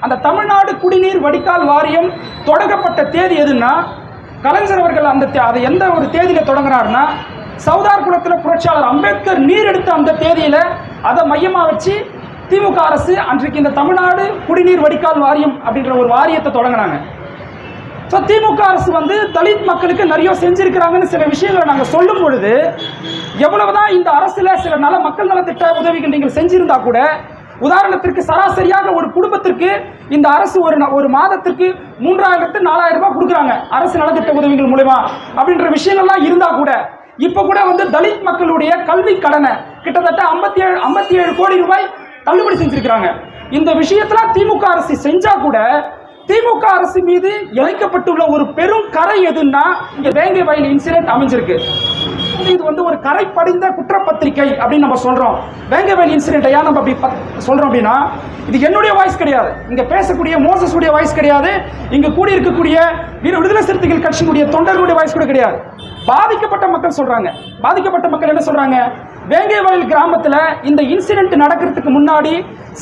அந்த தமிழ்நாடு குடிநீர் வடிகால் வாரியம் தொடங்கப்பட்ட தேதி எதுன்னா கலைஞர் அவர்கள் அந்த தே- அதை எந்த ஒரு தேதியில் தொடங்குறாருன்னா சவுதார் குளத்தில் புரட்சியாளர் அம்பேத்கர் நீர் எடுத்த அந்த தேதியில் அதை மையமாக வச்சு திமுக அரசு அன்றைக்கு இந்த தமிழ்நாடு குடிநீர் வடிகால் வாரியம் அப்படின்ற ஒரு வாரியத்தை தொடங்கினாங்க ஸோ திமுக அரசு வந்து தலித் மக்களுக்கு நிறைய செஞ்சுருக்கிறாங்கன்னு சில விஷயங்களை நாங்கள் சொல்லும் பொழுது எவ்வளவுதான் இந்த அரசில் சில நல மக்கள் நலத்திட்ட உதவிகள் நீங்கள் செஞ்சிருந்தா கூட உதாரணத்திற்கு சராசரியாக ஒரு குடும்பத்திற்கு இந்த அரசு ஒரு ந- ஒரு மாதத்திற்கு மூன்றாயிரத்து நாலாயிரம் ரூபாய் கொடுக்குறாங்க. அரசு நலத்திட்ட உதவிகள் மூலயமா அப்படின்ற விஷயங்கள்லாம் இருந்தா கூட இப்போ கூட வந்து தலித் மக்களுடைய கல்வி கடனை கிட்டத்தட்ட ஐம்பத்தி ஏழு ஐம்பத்தி ஏழு கோடி ரூபாய் தள்ளுபடி செஞ்சிருக்கிறாங்க. இந்த விஷயத்துல திமுக அரசு செஞ்சா கூட திமுக அரசு மீது இழைக்கப்பட்டுள்ள ஒரு பெரும் கரை எதுன்னா இங்க வேங்கை வயல் இன்சிடென்ட் அமைஞ்சிருக்கு. இது வந்து ஒரு கரை படிந்த குற்றப்பத்திரிகை அப்படின்னு நம்ம சொல்றோம். வேங்கவேல் இன்சிடென்ட் ஏன் நம்ம அப்படி சொல்றோம் அப்படின்னா இது என்னுடைய வாய்ஸ் கிடையாது. இங்க பேசக்கூடிய மோசஸ் உடைய வாய்ஸ் கிடையாது. இங்க கூடி இருக்கக்கூடிய வீர விடுதலை சிறுத்தைகள் கட்சியினுடைய தொண்டர்களுடைய வாய்ஸ் கூட கிடையாது. பாதிக்கப்பட்ட மக்கள் சொல்றாங்க. பாதிக்கப்பட்ட மக்கள் என்ன சொல்றாங்க? வேங்கைவயல் கிராமத்தில் கிராமத்துல இந்த இன்சிடென்ட் நடக்கிறதுக்கு முன்னாடி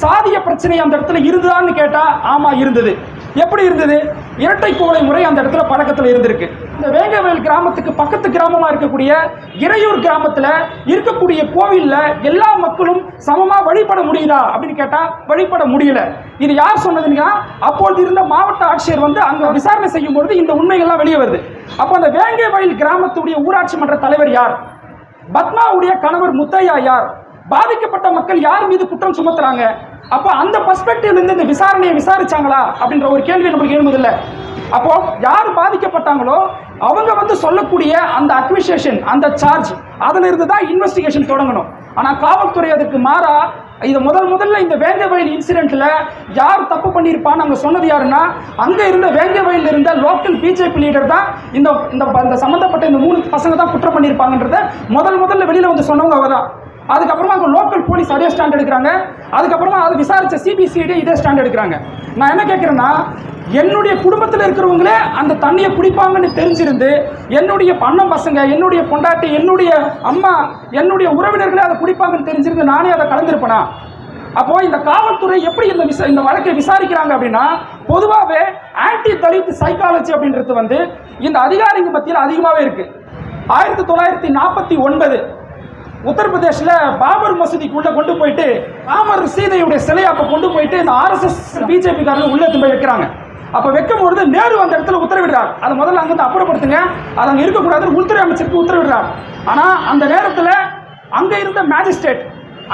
சாதிய பிரச்சனை அந்த இடத்துல இருந்ததான்னு கேட்டால் ஆமா இருந்தது. எப்படி இருந்தது? இரட்டை கோலை முறை அந்த இடத்துல பழக்கத்தில் இருந்திருக்கு. இந்த வேங்கவயல் கிராமத்துக்கு பக்கத்து கிராமமாக இருக்கக்கூடிய இறையூர் கிராமத்தில் இருக்கக்கூடிய கோவில்ல எல்லா மக்களும் சமமாக வழிபட முடியுதா அப்படின்னு கேட்டால் வழிபட முடியல. இது யார் சொன்னதுன்னா அப்பொழுது இருந்த மாவட்ட ஆட்சியர் வந்து அங்கே விசாரணை செய்யும் பொழுது இந்த உண்மைகள்லாம் வெளியே வருது. அப்போ அந்த வேங்கை வயல் கிராமத்துடைய ஊராட்சி மன்ற தலைவர் யார்? பத்மாவுடைய கணவர் முத்தையா யார்? பாதிக்கப்பட்ட மக்கள் யார் மீது குற்றம் சுமத்துறாங்க? அப்போ அந்த பர்ஸ்பெக்டிவ்ல இருந்து இந்த விசாரணையை விசாரிச்சாங்களா? அப்படின்ற ஒரு கேள்வி நம்மளுக்கு எழுதுதில்ல அப்போ யார் பாதிக்கப்பட்டாங்களோ அவங்க வந்து சொல்லக்கூடிய அந்த அக்விசேஷன் அந்த சார்ஜ் அதுல இருந்து தான் இன்வெஸ்டிகேஷன் தொடங்கணும். ஆனா காவல்துறை அதுக்கு மாறா இது முதல் முதல்ல இந்த வேங்க வயல் இன்சிடென்ட்ல யார் தப்பு பண்ணியிருப்பான்னு அவங்க சொன்னது யாருன்னா அங்க இருந்த வேங்கவயல்ல இருந்த லோக்கல் பிஜேபி லீடர் தான் இந்த இந்த இந்த இந்த மூணு பசங்க தான் குற்றம் பண்ணியிருப்பாங்கன்றத முதல் முதல்ல வெளியில வந்து சொன்னவங்க அவர் தான் அதுக்கப்புறமா அங்கே லோக்கல் போலீஸ் அதே ஸ்டாண்ட் எடுக்கிறாங்க. அதுக்கப்புறமா அதை விசாரித்த சிபிசிஐடி இதே ஸ்டாண்ட் எடுக்கிறாங்க. நான் என்ன கேட்குறேன்னா என்னுடைய குடும்பத்தில் இருக்கிறவங்களே அந்த தண்ணியை குடிப்பாங்கன்னு தெரிஞ்சிருந்து என்னுடைய அண்ணன் பசங்க என்னுடைய பொண்டாட்டி என்னுடைய அம்மா என்னுடைய உறவினர்களே அதை குடிப்பாங்கன்னு தெரிஞ்சிருந்து நானே அதை கலந்துருப்பேனா? அப்போ இந்த காவல்துறை எப்படி இந்த விசா இந்த வழக்கை விசாரிக்கிறாங்க அப்படின்னா பொதுவாகவே ஆன்டி தலித் சைக்காலஜி அப்படின்றது வந்து இந்த அதிகாரிங்க மத்தியில் அதிகமாகவே இருக்குது ஆயிரத்தி தொள்ளாயிரத்தி நாற்பத்தி ஒன்பது உத்தரப்பிரதேசில் பாபர் மசூதிக்குள்ள கொண்டு போயிட்டு பாமர் சீதையுடைய சிலையை அப்போ கொண்டு போயிட்டு இந்த ஆர்எஸ்எஸ் பிஜேபி காரங்க உள்ள போய் வைக்கிறாங்க. அப்போ வைக்கும் பொழுது நேரு அந்த இடத்துல உத்தரவிடுறார். அதை முதல்ல அங்கிருந்து அப்புறப்படுத்துங்க. அது அங்கே இருக்கக்கூடாதுன்னு உள்துறை அமைச்சருக்கு உத்தரவிடுறார். ஆனால் அந்த நேரத்தில் அங்கே இருந்த மேஜிஸ்ட்ரேட்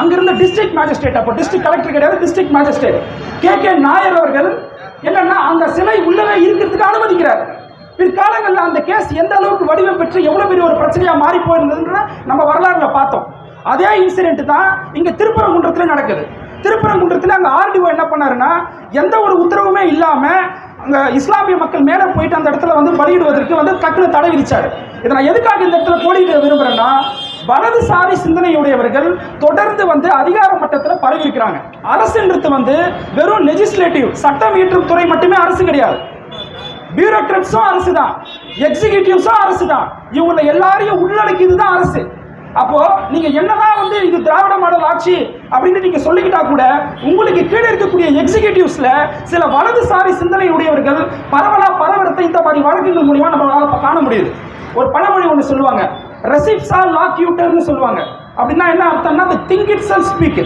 அங்கே இருந்த டிஸ்ட்ரிக்ட் மேஜிஸ்ட்ரேட் அப்போ டிஸ்ட்ரிக்ட் கலெக்டர் கிடையாது district magistrate K. K. Nair அவர்கள் என்னன்னா அந்த சிலை உள்ளவே இருக்கிறதுக்கு அனுமதிக்கிறார். பிற்காலங்களில் அந்த கேஸ் எந்த அளவுக்கு வடிவம் பெற்று எவ்வளோ பெரிய ஒரு பிரச்சனையாக மாறி போயிருந்ததுன்ற நம்ம வரலாறுல பார்த்தோம். அதே இன்சிடென்ட் தான் இங்கே திருப்பரங்குன்றத்தில் நடக்குது. திருப்பரங்குன்றத்தில் அங்கே ஆர்டிஓ என்ன பண்ணாருன்னா எந்த ஒரு உத்தரவுமே இல்லாமல் அங்கே இஸ்லாமிய மக்கள் மேலே போயிட்டு அந்த இடத்துல வந்து பலியிடுவதற்கு வந்து டக்குனு தடை விதிச்சார். இதை நான் எதுக்காக இந்த இடத்துல கோடிட்டு விரும்புறேன்னா வலதுசாரி சிந்தனையுடையவர்கள் தொடர்ந்து வந்து அதிகார மட்டத்தில் பரவி இருக்கிறாங்க அரசுன்றது வந்து வெறும் லெஜிஸ்லேட்டிவ் சட்டம் இயற்றும் துறை மட்டுமே அரசு கிடையாது. பியூரோக்ராட்ஸும் அரசு தான் எக்ஸிகியூட்டிவ்ஸும் அரசு தான். இவங்களை எல்லாரையும் உள்ளடக்கியது தான் அரசு. அப்போ நீங்க என்னதான் வந்து இது திராவிட மாடல் ஆட்சி அப்படின்னு நீங்க சொல்லிக்கிட்டா கூட உங்களுக்கு கீழே இருக்கக்கூடிய எக்ஸிகியூட்டிவ்ஸ்ல சில வலதுசாரி சிந்தனை உடையவர்கள் பரவலா பரவரத்தை இந்த மாதிரி வழக்குகள் மூலியமா நம்மளால காண முடியுது. ஒரு பழமொழி ஒன்று சொல்லுவாங்க. ரெசிப்ஸா லாக்யூட்டர்னு சொல்லுவாங்க. அப்படின்னா என்ன அர்த்தம்னா அந்த திங்க் இட் செல் ஸ்பீக்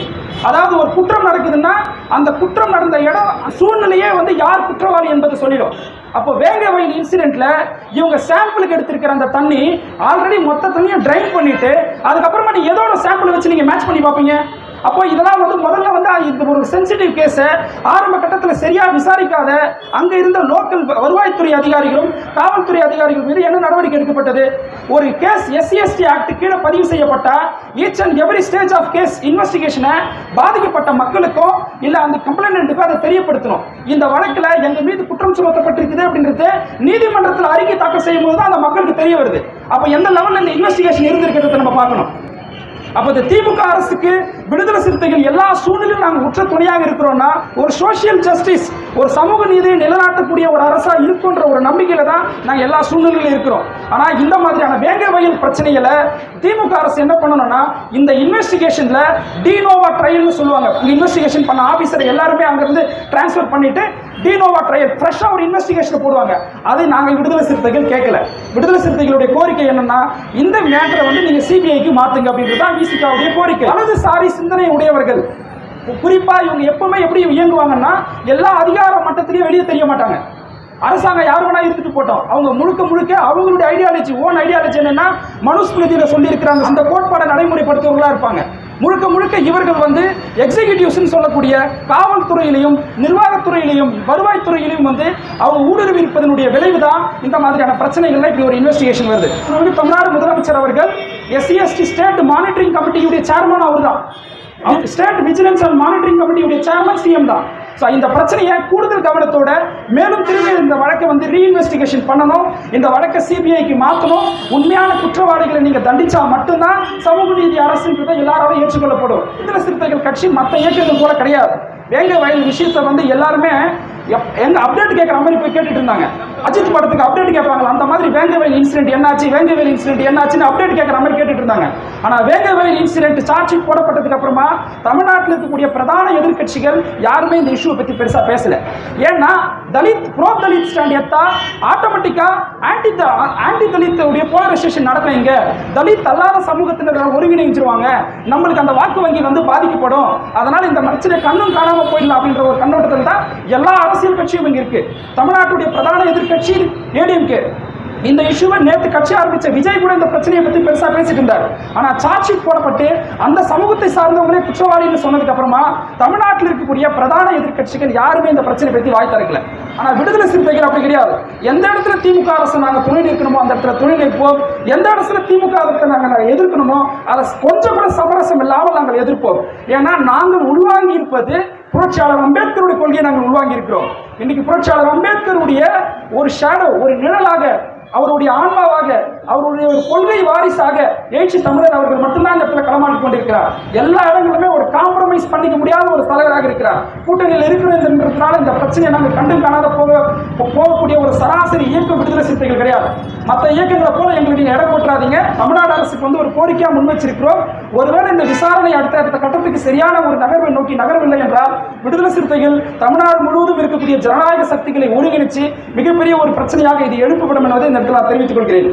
அதாவது ஒரு குற்றம் நடக்குதுன்னா அந்த குற்றம் நடந்த இடம் சூழ்நிலையே வந்து யார் குற்றவாளி என்பதை சொல்லிடும். அப்போ வேங்க வயல் இன்சிடென்ட்ல இவங்க சாம்பிளுக்கு எடுத்திருக்கிற அந்த தண்ணி ஆல்ரெடி மொத்த தண்ணியை ட்ரைன் பண்ணிட்டு அதுக்கப்புறமா நீ ஏதோ ஒரு சாம்பிள் வச்சு நீங்க மேட்ச் பண்ணி பார்ப்பீங்க? அப்போ இதெல்லாம் வந்து முதல்ல வந்து இந்த ஒரு சென்சிட்டிவ் கேஸை ஆரம்ப கட்டத்தில் சரியாக விசாரிக்காத அங்கே இருந்த லோக்கல் வருவாய்த்துறை அதிகாரிகளும் காவல்துறை அதிகாரிகள் மீது என்ன நடவடிக்கை எடுக்கப்பட்டது? ஒரு கேஸ் எஸ்சிஎஸ்டி ஆக்ட் கீழே பதிவு செய்யப்பட்ட each and every stage of case இன்வெஸ்டிகேஷனை பாதிக்கப்பட்ட மக்களுக்கோ இல்லை அந்த கம்ப்ளைண்ட்டுக்கும் அதை தெரியப்படுத்தணும். இந்த வழக்கில் எங்கள் மீது குற்றம் சுமத்தப்பட்டிருக்குது அப்படின்றது நீதிமன்றத்தில் அறிக்கை தாக்கல் செய்யும் போது தான் அந்த மக்களுக்கு தெரிய வருது. அப்போ எந்த லெவலில் இந்த இன்வெஸ்டிகேஷன் இருந்திருக்கிறத நம்ம பார்க்கணும். அப்போ இந்த திமுக அரசுக்கு விடுதலை சிறுத்தைகள் எல்லா சூழ்நிலையும் நாங்கள் உற்ற துணையாக இருக்கிறோம்னா ஒரு சோஷியல் ஜஸ்டிஸ் ஒரு சமூக நீதியை நிலைநாட்டக்கூடிய ஒரு அரசா இருக்குன்ற ஒரு நம்பிக்கையில தான் நாங்கள் எல்லா சூழ்நிலையிலும் இருக்கிறோம். ஆனால் இந்த மாதிரியான வேங்க வயல் பிரச்சனைகளை திமுக அரசு என்ன பண்ணணும்னா இந்த இன்வெஸ்டிகேஷன்ல டினோவா ட்ரையல்னு சொல்லுவாங்க. இன்வெஸ்டிகேஷன் பண்ண ஆபீசர் எல்லாருமே அங்கிருந்து டிரான்ஸ்ஃபர் பண்ணிட்டு டினோவா ட்ரையல் ஃப்ரெஷ்ஷாக ஒரு இன்வெஸ்டிகேஷன் போடுவாங்க. அதை நாங்கள் விடுதலை சிறுத்தைகள் கேட்கல. விடுதலை சிறுத்தைகளுடைய கோரிக்கை என்னன்னா இந்த மேட்டரை வந்து நீங்கள் சிபிஐக்கு மாற்றுங்க அப்படின்றது தான் விசிகாவுடைய கோரிக்கை. வலதுசாரி சிந்தனை உடையவர்கள் குறிப்பாக இவங்க எப்பவுமே எப்படி இயங்குவாங்கன்னா எல்லா அதிகார மட்டத்திலையும் வெளியே தெரிய மாட்டாங்க. அரசாங்கம் யார் வேணா இருந்துட்டு போட்டோம். அவங்க முழுக்க முழுக்க அவங்களுடைய ஐடியாலஜி ஓன் ஐடியாலஜி என்னன்னா மனுஸ்மிருதியில சொல்லி இருக்கிறாங்க அந்த கோட்பாடை நடைமுறைப்படுத்துவங்களா இருப்பாங்க. முழுக்க முழுக்க இவர்கள் வந்து எக்ஸிகியூட்டிவ்ஸ்னு சொல்லக்கூடிய காவல்துறையிலையும் நிர்வாகத்துறையிலையும் வருவாய்த்துறையிலையும் வந்து அவங்க ஊடுருவி இருப்பதனுடைய விளைவு தான் இந்த மாதிரியான பிரச்சனைகள்ல இப்படி ஒரு இன்வெஸ்டிகேஷன் வருது. தமிழ்நாடு முதலமைச்சர் அவர்கள் எஸ்சி எஸ்டி ஸ்டேட் மானிட்டரிங் கமிட்டியுடைய சேர்மன் அவர் தான் ஸ்டேட் விஜிலன்ஸ் அண்ட் மானிட்டரிங் கமிட்டியுடைய சேர்மன் சிஎம் தான். ஸோ இந்த பிரச்சனையை கூடுதல் கவனத்தோட மேலும் திரும்பி இந்த வழக்கை வந்து ரீஇன்வெஸ்டிகேஷன் பண்ணணும். இந்த வழக்கை சிபிஐக்கு மாற்றணும் உண்மையான குற்றவாளிகளை நீங்கள் தண்டிச்சா மட்டும்தான் சமூக நீதி அரசுன்றதை எல்லாராலும் ஏற்றுக்கொள்ளப்படும். விடுதலை சிறுத்தைகள் கட்சி மற்ற இயக்கங்கள் கூட கிடையாது. வேங்க வயல் விஷயத்தை வந்து எல்லாருமே எப்- எங்க அப்டேட் கேட்குற மாதிரி போய் கேட்டுட்டு இருந்தாங்க. அஜித் படத்துக்கு அப்டேட் கேட்பாங்களா? அந்த மாதிரி வேங்கவேல் இன்சிடென்ட் என்னாச்சு? வேங்கவேல் இன்சிடென்ட் என்னாச்சுன்னு அப்டேட் கேட்குற மாதிரி கேட்டுட்டு இருந்தாங்க. ஆனால் வேங்கவேல் இன்சிடென்ட் சார்ஜ் போடப்பட்டதுக்கு அப்புறமா தமிழ்நாட்டில் இருக்கக்கூடிய பிரதான எதிர்கட்சிகள் யாருமே இந்த இஷ்யூ பற்றி பெருசாக பேசல. ஏன்னா தலித் ப்ரோ தலித் ஸ்டாண்ட் எடுத்தா ஆட்டோமேட்டிக்காக ஆன்டி ஆன்டி தலித் உடைய போலரைசேஷன் நடக்கும் இங்க. தலித் அல்லாத சமூகத்தினர் ஒருங்கிணைஞ்சிருவாங்க. நம்மளுக்கு அந்த வாக்கு வங்கி வந்து பாதிக்கப்படும். அதனால இந்த பிரச்சனை கண்ணும் காணாம போயிடலாம் அப்படின்ற ஒரு கண்ணோட்டத்தில் தான் எல்லா அரசியல் கட்சியும் இங்கே இருக்கு. தமிழ்நாட்டுடைய பிரதான लीडरशिप एक्सिल एडीएमके। இந்த இஷ்யூவை நேற்று கட்சி ஆரம்பித்த விஜய் கூட இந்த பிரச்சனையை பற்றி பெருசாக பேசிட்டு இருந்தார் ஆனால் சார்ஜ் ஷீட் போடப்பட்டு அந்த சமூகத்தை சார்ந்தவங்களே குற்றவாளின்னு சொன்னதுக்கு அப்புறமா தமிழ்நாட்டில் இருக்கக்கூடிய பிரதான எதிர்க்கட்சிகள் யாருமே இந்த பிரச்சனை பற்றி வாய் திறக்கல. ஆனால் விடுதலை சிறுத்தைகள் அப்படி கிடையாது. எந்த இடத்துல திமுக அரசு நாங்கள் துணை நிற்கணுமோ அந்த இடத்துல துணை நிற்போம். எந்த இடத்துல திமுக அரசை நாங்கள் எதிர்க்கணுமோ அதை கொஞ்சம் கூட சமரசம் இல்லாமல் நாங்கள் எதிர்ப்போம். ஏன்னா நாங்கள் உள்வாங்கி இருப்பது புரட்சியாளர் அம்பேத்கருடைய கொள்கையை நாங்கள் உள்வாங்கி இருக்கிறோம். இன்னைக்கு புரட்சியாளர் அம்பேத்கருடைய ஒரு ஷேடோ ஒரு நிழலாக அவருடைய ஆன்மாவாக அவருடைய ஒரு கொள்கை வாரிசாக எழுச்சி தமிழர் அவர்கள் மட்டும்தான் இந்த இடத்துல களமாடி கொண்டிருக்கிறார். எல்லா இடங்களுமே ஒரு காம்ப்ரமைஸ் பண்ணிக்க முடியாத ஒரு தலைவராக இருக்கிறார். கூட்டணியில் இருக்கிறதுன்றதுனால இந்த பிரச்சனையை நாங்கள் கண்டும் காணாத போக போகக்கூடிய ஒரு சராசரி இயக்க விடுதலை சிறுத்தைகள் கிடையாது. மற்ற இயக்கங்களை போல எங்களுக்கு நீங்க இடம் போட்டுறாதீங்க தமிழ்நாடு அரசுக்கு வந்து ஒரு கோரிக்கையாக முன்வச்சிருக்கிறோம் ஒருவேளை இந்த விசாரணை அடுத்த அடுத்த கட்டத்துக்கு சரியான ஒரு நகர்வை நோக்கி நகரவில்லை என்றால் விடுதலை சிறுத்தைகள் தமிழ்நாடு முழுவதும் இருக்கக்கூடிய ஜனநாயக சக்திகளை ஒருங்கிணைச்சு மிகப்பெரிய ஒரு பிரச்சனையாக இது எழுப்பப்படும் என்பதை இந்த இடத்துல நான் தெரிவித்துக் கொள்கிறேன்.